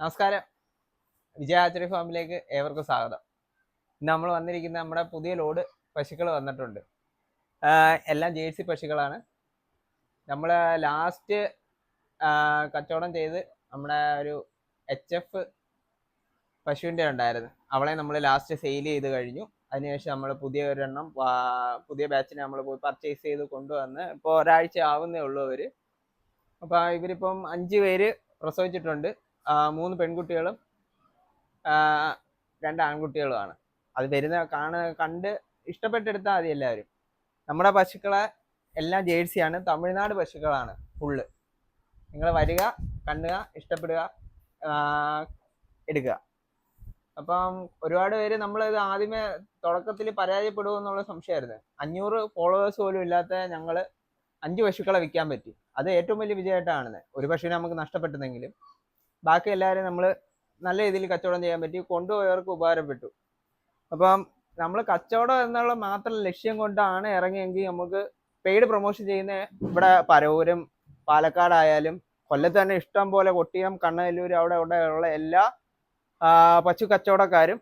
നമസ്കാരം. വിജയാചരി ഫാമിലേക്ക് ഏവർക്കും സ്വാഗതം. നമ്മൾ വന്നിരിക്കുന്ന നമ്മുടെ പുതിയ ലോഡ് പശുക്കൾ വന്നിട്ടുണ്ട്. എല്ലാം ജേഴ്സി പശുക്കളാണ്. നമ്മൾ ലാസ്റ്റ് കച്ചവടം ചെയ്ത് നമ്മുടെ ഒരു എച്ച് എഫ് പശുവിന്റെ ഉണ്ടായിരുന്നു. അവളെ നമ്മൾ ലാസ്റ്റ് സെയിൽ ചെയ്ത് കഴിഞ്ഞു. അതിനുശേഷം നമ്മൾ പുതിയ ഒരെണ്ണം പുതിയ ബാച്ചിനെ നമ്മൾ പോയി പർച്ചേസ് ചെയ്ത് കൊണ്ടുവന്ന് ഇപ്പോൾ ഒരാഴ്ച ആവുന്നേ ഉള്ളൂ അവർ അപ്പോൾ ഇവരിപ്പം അഞ്ച് പേര് പ്രസവിച്ചിട്ടുണ്ട്. മൂന്ന് പെൺകുട്ടികളും രണ്ട് ആൺകുട്ടികളുമാണ്. അത് വരുന്ന കാണ കണ്ട് ഇഷ്ടപ്പെട്ടെടുത്താൽ മതി എല്ലാവരും. നമ്മുടെ പശുക്കളെ എല്ലാം ജേഴ്സിയാണ് തമിഴ്നാട് പശുക്കളാണ് ഫുള്ള് നിങ്ങൾ വരിക കണ്ണുക ഇഷ്ടപ്പെടുക എടുക്കുക. അപ്പം ഒരുപാട് പേര് ഇത് ആദ്യമേ തുടക്കത്തിൽ പരാജയപ്പെടുമോ എന്നുള്ള സംശയമായിരുന്നു. അഞ്ഞൂറ് ഫോളോവേഴ്സ് പോലും ഇല്ലാത്ത ഞങ്ങൾ അഞ്ച് പശുക്കളെ വിൽക്കാൻ പറ്റി. അത് ഏറ്റവും വലിയ വിജയമായിട്ടാണ്. ഒരു പശുവിനെ നമുക്ക് നഷ്ടപ്പെട്ടെന്നെങ്കിലും ബാക്കി എല്ലാവരും നമ്മൾ നല്ല രീതിയിൽ കച്ചവടം ചെയ്യാൻ പറ്റി കൊണ്ടുപോയവർക്ക് ഉപകാരപ്പെട്ടു. അപ്പം നമ്മൾ കച്ചവടം എന്നുള്ള മാത്രം ലക്ഷ്യം കൊണ്ടാണ് ഇറങ്ങിയെങ്കിൽ നമുക്ക് പെയ്ഡ് പ്രൊമോഷൻ ചെയ്യുന്ന ഇവിടെ പരവൂരും പാലക്കാടായാലും കൊല്ലത്ത് തന്നെ ഇഷ്ടം പോലെ കൊട്ടിയം കണ്ണനല്ലൂർ അവിടെ അവിടെ ഉള്ള എല്ലാ പശു കച്ചവടക്കാരും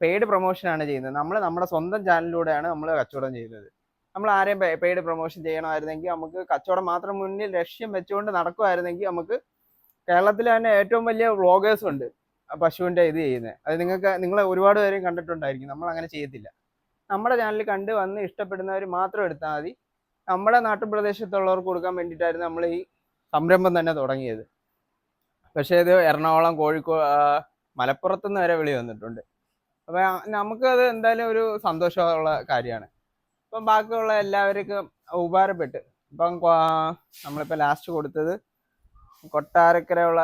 പെയ്ഡ് പ്രൊമോഷനാണ് ചെയ്യുന്നത്. നമ്മൾ നമ്മുടെ സ്വന്തം ചാനലിലൂടെയാണ് നമ്മൾ കച്ചവടം ചെയ്യുന്നത്. നമ്മൾ ആരെയും പെയ്ഡ് പ്രൊമോഷൻ ചെയ്യണമായിരുന്നെങ്കിൽ നമുക്ക് കച്ചവടം മാത്രം മുന്നിൽ ലക്ഷ്യം വെച്ചുകൊണ്ട് നടക്കുമായിരുന്നെങ്കിൽ നമുക്ക് കേരളത്തിൽ തന്നെ ഏറ്റവും വലിയ വ്ളോഗേഴ്സ് ഉണ്ട്. പശുവിന്റെ ഇത് ചെയ്യുന്നത് അത് നിങ്ങൾക്ക് നിങ്ങൾ ഒരുപാട് പേരെയും കണ്ടിട്ടുണ്ടായിരിക്കും. നമ്മൾ അങ്ങനെ ചെയ്യത്തില്ല. നമ്മുടെ ചാനൽ കണ്ട് വന്ന് ഇഷ്ടപ്പെടുന്നവർ മാത്രം എടുത്താൽ മതി. നമ്മുടെ നാട്ടുപ്രദേശത്തുള്ളവർക്ക് കൊടുക്കാൻ വേണ്ടിയിട്ടായിരുന്നു നമ്മൾ ഈ സംരംഭം തന്നെ തുടങ്ങിയത്. പക്ഷേ ഇത് എറണാകുളം കോഴിക്കോട് മലപ്പുറത്തുനിന്ന് വരെ വിളി വന്നിട്ടുണ്ട്. അപ്പോൾ നമുക്കത് എന്തായാലും ഒരു സന്തോഷമുള്ള കാര്യമാണ്. ഇപ്പം ബാക്കിയുള്ള എല്ലാവർക്കും ഉപകാരപ്പെട്ട്. ഇപ്പം നമ്മളിപ്പോൾ ലാസ്റ്റ് കൊടുത്തത് കൊട്ടാരക്കരയുള്ള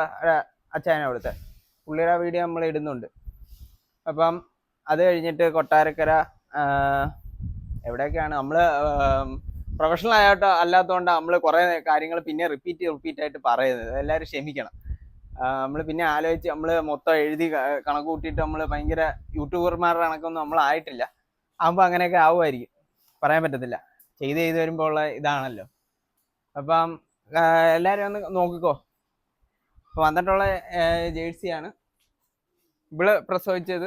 അച്ഛനാണ് അവിടുത്തെ പുള്ളിയുടെ വീഡിയോ നമ്മൾ ഇടുന്നുണ്ട്. അപ്പം അത് കഴിഞ്ഞിട്ട് കൊട്ടാരക്കര എവിടെയൊക്കെയാണ്? നമ്മൾ പ്രൊഫഷണൽ ആയിട്ട് അല്ലാത്തതുകൊണ്ട് നമ്മൾ കുറേ കാര്യങ്ങൾ പിന്നെ റിപ്പീറ്റ് റിപ്പീറ്റ് ആയിട്ട് പറയുന്നത്. എല്ലാവരും ക്ഷമിക്കണം. നമ്മൾ പിന്നെ ആലോചിച്ച് നമ്മൾ മൊത്തം എഴുതി കണക്ക് കൂട്ടിയിട്ട് നമ്മൾ ഭയങ്കര യൂട്യൂബർമാരുടെ കണക്കൊന്നും നമ്മൾ ആയിട്ടില്ല. ആകുമ്പോൾ അങ്ങനെയൊക്കെ ആവുമായിരിക്കും. പറയാൻ പറ്റത്തില്ല. ചെയ്ത് ചെയ്ത് വരുമ്പോൾ ഉള്ള ഇതാണല്ലോ. അപ്പം എല്ലാവരും ഒന്ന് നോക്കിക്കോ. അപ്പോൾ വന്നിട്ടുള്ള ജേഴ്സിയാണ്. ഇവൾ പ്രസവിച്ചത്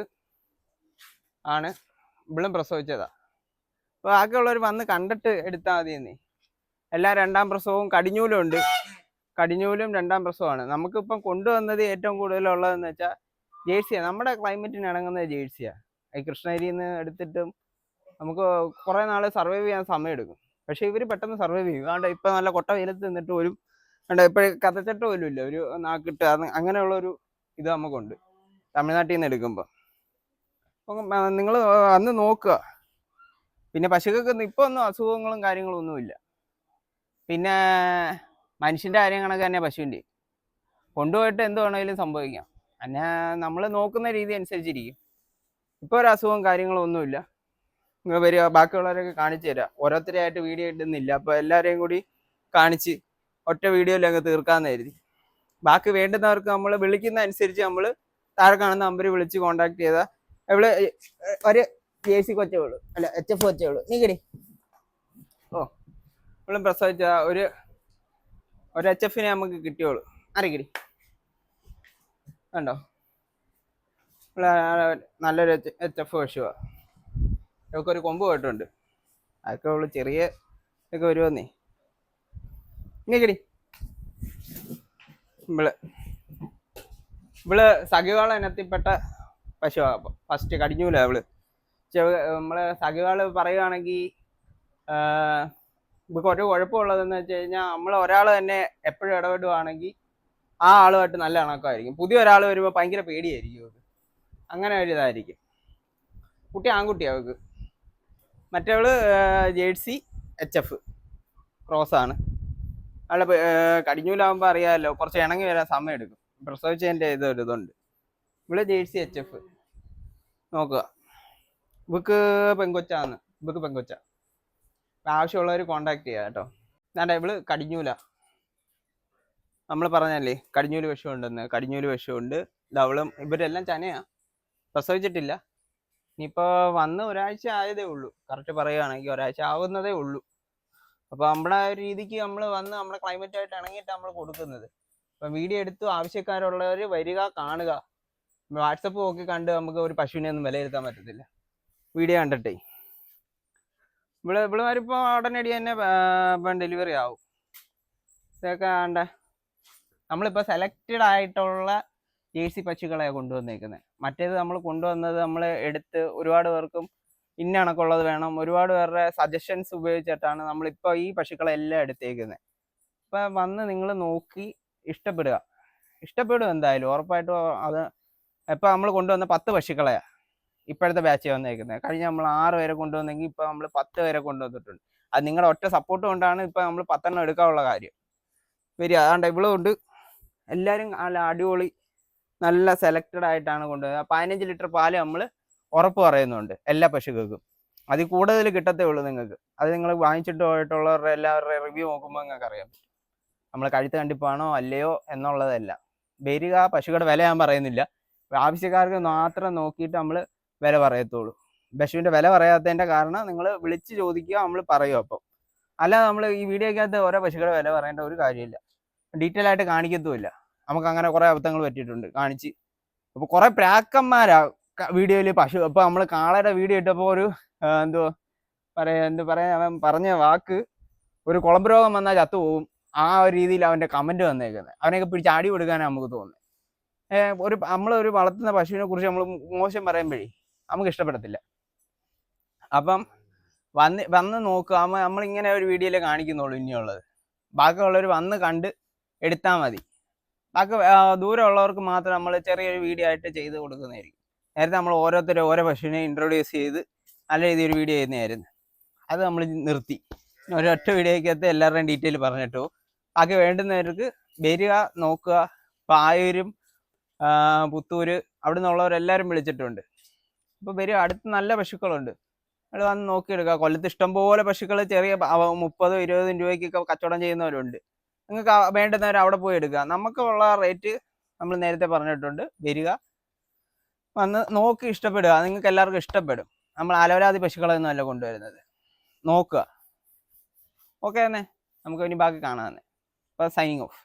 ആണ്. ഇവളും പ്രസവിച്ചതാ. അപ്പോൾ ബാക്കിയുള്ളവർ വന്ന് കണ്ടിട്ട് എടുത്താൽ മതി എന്നേ എല്ലാ രണ്ടാം പ്രസവവും കടിഞ്ഞൂലും ഉണ്ട്. കടിഞ്ഞൂലും രണ്ടാം പ്രസവമാണ്. നമുക്കിപ്പം കൊണ്ടുവന്നത് ഏറ്റവും കൂടുതലുള്ളതെന്ന് വെച്ചാൽ ജേഴ്സിയാണ് നമ്മുടെ ക്ലൈമറ്റിന് ഇണങ്ങുന്ന ജേഴ്സിയാണ് ഈ കൃഷ്ണഗിരിയിൽ നിന്ന് എടുത്തിട്ടും നമുക്ക് കുറേ നാൾ സർവൈവ് ചെയ്യാൻ സമയമെടുക്കും. പക്ഷേ ഇവർ പെട്ടെന്ന് സർവൈവ് ചെയ്യും. അതുകൊണ്ട് ഇപ്പം നല്ല കൊട്ട വെയിലത്ത് നിന്നിട്ട് പോലും കണ്ട? ഇപ്പോഴും കഥച്ചട്ട പോലും ഇല്ല ഒരു നാക്കിട്ട് അങ്ങനെയുള്ള ഒരു ഇത് നമുക്കുണ്ട്. തമിഴ്നാട്ടിൽ നിന്ന് എടുക്കുമ്പോൾ നിങ്ങൾ അന്ന് നോക്കുക. പിന്നെ പശുക്കൾക്ക് ഇപ്പൊ ഒന്നും അസുഖങ്ങളും കാര്യങ്ങളും ഒന്നുമില്ല. പിന്നെ മനുഷ്യന്റെ കാര്യം കണക്ക് തന്നെ പശുവിന്റെ കൊണ്ടുപോയിട്ട് എന്ത് വേണമെങ്കിലും സംഭവിക്കാം. അന്നെ നമ്മൾ നോക്കുന്ന രീതി അനുസരിച്ചിരിക്കും. ഇപ്പോൾ ഒരു അസുഖവും കാര്യങ്ങളും ഒന്നുമില്ല. നിങ്ങൾ വരിക ബാക്കിയുള്ളവരൊക്കെ കാണിച്ചു തരാം. ഓരോരുത്തരെയായിട്ട് വീഡിയോ ഇടുന്നില്ല. അപ്പോൾ എല്ലാവരെയും കൂടി കാണിച്ച് ഒറ്റ വീഡിയോയിൽ അങ്ങ് തീർക്കാമെന്ന് കരുതി. ബാക്കി വേണ്ടുന്നവർക്ക് നമ്മൾ വിളിക്കുന്ന അനുസരിച്ച് നമ്മൾ താഴെ കാണുന്ന നമ്പർ വിളിച്ച് കോണ്ടാക്ട് ചെയ്താൽ ഇവിടെ ഒരു ജെ സി കൊച്ചേ ഉള്ളൂ. അല്ല എച്ച് എഫ് കൊച്ചേ നീ നീക്കടി. ഓ ഇവളും പ്രസവിച്ച ഒരു ഒരു എച്ച് എഫിനെ നമുക്ക് കിട്ടിയോളൂ. അറിയിക്കടി. കണ്ടോ? നല്ലൊരു എച്ച് എഫ് പശുവാ. ഇവൾക്ക് ഒരു കൊമ്പ് പോയിട്ടുണ്ട് അതൊക്കെ ഉള്ളു ചെറിയ ഇതൊക്കെ വരുമെന്നേ നീക്കടി ഇവൾ. ഇവൾ സഖിവാള ഇനത്തിൽപ്പെട്ട പശുവാ. ഫസ്റ്റ് കടിഞ്ഞൂല അവൾ. നമ്മൾ സഖിവാൾ പറയുകയാണെങ്കിൽ ഇവർക്ക് ഒരു കുഴപ്പമുള്ളതെന്ന് വെച്ച് കഴിഞ്ഞാൽ നമ്മൾ ഒരാൾ തന്നെ എപ്പോഴും ഇടപെടുവാണെങ്കിൽ ആ ആളുമായിട്ട് നല്ല ഇണക്കമായിരിക്കും പുതിയ ഒരാൾ വരുമ്പോൾ ഭയങ്കര പേടിയായിരിക്കും അവർക്ക് അങ്ങനെ ഒരു ഇതായിരിക്കും. കുട്ടി ആൺകുട്ടി അവൾക്ക് മറ്റവൾ ജേഴ്സി എച്ച് എഫ്. ക്രോസാണ്. അവളെ കടിഞ്ഞൂലാകുമ്പോൾ അറിയാമല്ലോ കുറച്ച് ഇണങ്ങി വരാൻ സമയം എടുക്കും. പ്രസവിച്ചതിന്റെ ഇത് ഒരു ഇതുണ്ട്. ഇവിടെ ജേഴ്സി എച്ച് എഫ് നോക്കുക. ഇവക്ക് പെങ്കൊച്ചാന്ന്. ഇവക്ക് പെങ്കൊച്ച. ആവശ്യമുള്ളവർ കോണ്ടാക്ട് ചെയ്യുക കേട്ടോ. വേണ്ട ഇവൾ കടിഞ്ഞൂല. നമ്മൾ പറഞ്ഞല്ലേ കടിഞ്ഞൂൽ വിഷമുണ്ടെന്ന്. കടിഞ്ഞൂൽ വിഷമുണ്ട്. ഇതവളും ഇവരെല്ലാം ചനയാ. പ്രസവിച്ചിട്ടില്ല. ഇനിയിപ്പോൾ വന്ന് ഒരാഴ്ച ആയതേ ഉള്ളൂ. കറക്റ്റ് പറയുകയാണെങ്കിൽ ഒരാഴ്ച ആവുന്നതേ ഉള്ളൂ. അപ്പോൾ നമ്മുടെ ഒരു രീതിക്ക് നമ്മൾ വന്ന് നമ്മുടെ ക്ലൈമറ്റ് ആയിട്ട് ഇണങ്ങിയിട്ട് നമ്മൾ കൊടുക്കുന്നത്. അപ്പം വീഡിയോ എടുത്തു ആവശ്യക്കാരുള്ളവർ വരിക കാണുക. വാട്സപ്പ് നോക്കി കണ്ട് നമുക്ക് ഒരു പശുവിനെ ഒന്നും വിലയിരുത്താൻ പറ്റത്തില്ല. വീഡിയോ കണ്ടിട്ടേ. ഇവിടെ ഇവിടെമാരിപ്പോൾ ഉടനടി തന്നെ ഇപ്പം ഡെലിവറി ആവും. ഇതൊക്കെ ആണ്ട നമ്മളിപ്പോൾ സെലക്റ്റഡ് ആയിട്ടുള്ള ജേഴ്സി പശുക്കളെ കൊണ്ടുവന്നേക്കുന്നത് മറ്റേത് നമ്മൾ കൊണ്ടുവന്നത് നമ്മൾ എടുത്ത് ഒരുപാട് പേർക്കും ഇന്ന കണക്കുള്ളത് വേണം. ഒരുപാട് പേരുടെ സജഷൻസ് ഉപയോഗിച്ചിട്ടാണ് നമ്മളിപ്പോൾ ഈ പശുക്കളെ എല്ലാം എടുത്തേക്കുന്നത്. ഇപ്പം വന്ന് നിങ്ങൾ നോക്കി ഇഷ്ടപ്പെടുക. ഇഷ്ടപ്പെടും എന്തായാലും. ഉറപ്പായിട്ടും അത് ഇപ്പം നമ്മൾ കൊണ്ടുവന്ന പത്ത് പശുക്കളെയാണ് ഇപ്പോഴത്തെ ബാച്ച് വന്നേക്കുന്നത്. കഴിഞ്ഞ നമ്മൾ ആറ് പേരെ കൊണ്ടുവന്നെങ്കിൽ ഇപ്പം നമ്മൾ പത്ത് പേരെ കൊണ്ടുവന്നിട്ടുണ്ട്. അത് നിങ്ങളുടെ ഒറ്റ സപ്പോർട്ട് കൊണ്ടാണ് ഇപ്പം നമ്മൾ പത്തെണ്ണം എടുക്കാനുള്ള കാര്യം. വരിക അതാണ്ട് ഇവിടെ ഉണ്ട്. എല്ലാവരും നല്ല അടിപൊളി നല്ല സെലക്റ്റഡ് ആയിട്ടാണ് കൊണ്ടുവന്നത്. പതിനഞ്ച് ലിറ്റർ പാൽ നമ്മൾ ഉറപ്പ് പറയുന്നുണ്ട്. എല്ലാ പശുക്കൾക്കും. അതിൽ കൂടുതൽ കിട്ടത്തേ ഉള്ളൂ നിങ്ങൾക്ക്. അത് നിങ്ങൾ വാങ്ങിച്ചിട്ട് പോയിട്ടുള്ളവരുടെ എല്ലാവരുടെ റിവ്യൂ നോക്കുമ്പോൾ നിങ്ങൾക്ക് അറിയാം നമ്മൾ കഴുത്ത് കണ്ടിപ്പാണോ അല്ലയോ എന്നുള്ളതല്ല. വരിക പശുക്കളുടെ വില ഞാൻ പറയുന്നില്ല. ആവശ്യക്കാർക്ക് മാത്രം നോക്കിയിട്ട് നമ്മൾ വില പറയത്തുള്ളൂ. പശുവിന്റെ വില പറയാത്തതിന്റെ കാരണം നിങ്ങൾ വിളിച്ച് ചോദിക്കുക നമ്മൾ പറയും അപ്പം. അല്ലാതെ നമ്മൾ ഈ വീഡിയോക്കകത്ത് ഓരോ പശുക്കളുടെ വില പറയേണ്ട ഒരു കാര്യമില്ല. ഡീറ്റെയിൽ ആയിട്ട് കാണിക്കത്തുമില്ല. നമുക്ക് അങ്ങനെ കുറേ അബദ്ധങ്ങൾ പറ്റിയിട്ടുണ്ട്. കാണിച്ച്. അപ്പോൾ കുറേ പ്രാക്കന്മാരാ വീഡിയോയിൽ പശു അപ്പോൾ നമ്മൾ കാളയുടെ വീഡിയോ ഇട്ടപ്പോൾ ഒരു എന്തോ പറയാ എന്ത് പറയാ അവൻ പറഞ്ഞ വാക്ക് ഒരു കുളമ്പ് രോഗം വന്നാൽ ചത്തുപോകും ആ ഒരു രീതിയിൽ അവന്റെ കമന്റ് വന്നേക്കുന്നത് അവനെയൊക്കെ പിടിച്ച് അടി കൊടുക്കാനാണ് നമുക്ക് തോന്നുന്നത് ഒരു നമ്മളൊരു വളർത്തുന്ന പശുവിനെ കുറിച്ച് നമ്മൾ മോശം പറയുമ്പോഴേ നമുക്ക് ഇഷ്ടപ്പെടത്തില്ല. അപ്പം വന്ന് വന്ന് നോക്കുക നമ്മ നമ്മളിങ്ങനെ ഒരു വീഡിയോയിലേ കാണിക്കുന്നുള്ളൂ ഇനിയുള്ളത്. ബാക്കിയുള്ളവർ വന്ന് കണ്ട് എടുത്താൽ മതി. ബാക്കി ദൂരമുള്ളവർക്ക് മാത്രം നമ്മൾ ചെറിയൊരു വീഡിയോ ആയിട്ട് ചെയ്ത് കൊടുക്കുന്നതായിരിക്കും. നേരത്തെ നമ്മൾ ഓരോരുത്തരും ഓരോ പശുവിനെ ഇൻട്രൊഡ്യൂസ് ചെയ്ത് നല്ല രീതിയിൽ വീഡിയോ ചെയ്യുന്നതായിരുന്നു. അത് നമ്മൾ നിർത്തി. ഒരൊറ്റ വീഡിയോയ്ക്കകത്ത് എല്ലാവരുടെയും ഡീറ്റെയിൽ പറഞ്ഞിട്ടു ബാക്കി വേണ്ടുന്നവർക്ക് വരിക നോക്കുക. പായൂരും പുത്തൂര് അവിടെ നിന്നുള്ളവരെല്ലാവരും വിളിച്ചിട്ടുണ്ട്. അപ്പോൾ വരിക അടുത്ത് നല്ല പശുക്കളുണ്ട്. അവിടെ വന്ന് നോക്കിയെടുക്കുക. കൊല്ലത്ത് ഇഷ്ടംപോലെ പശുക്കൾ ചെറിയ മുപ്പതും ഇരുപതും രൂപയ്ക്കൊക്കെ കച്ചവടം ചെയ്യുന്നവരുണ്ട്. നിങ്ങൾക്ക് വേണ്ടുന്നവർ അവിടെ പോയി എടുക്കുക. നമുക്കുള്ള റേറ്റ് നമ്മൾ നേരത്തെ പറഞ്ഞിട്ടുണ്ട്. വരിക വന്ന് നോക്കി ഇഷ്ടപ്പെടുക. നിങ്ങൾക്ക് എല്ലാവർക്കും ഇഷ്ടപ്പെടും. നമ്മൾ അലവരാതി പശുക്കളൊന്നും അല്ല കൊണ്ടുവരുന്നത്. നോക്കുക. ഓക്കെ തന്നെ നമുക്ക് ഇനി ബാക്കി കാണാം തന്നെ അപ്പോൾ സൈനിങ് ഓഫ്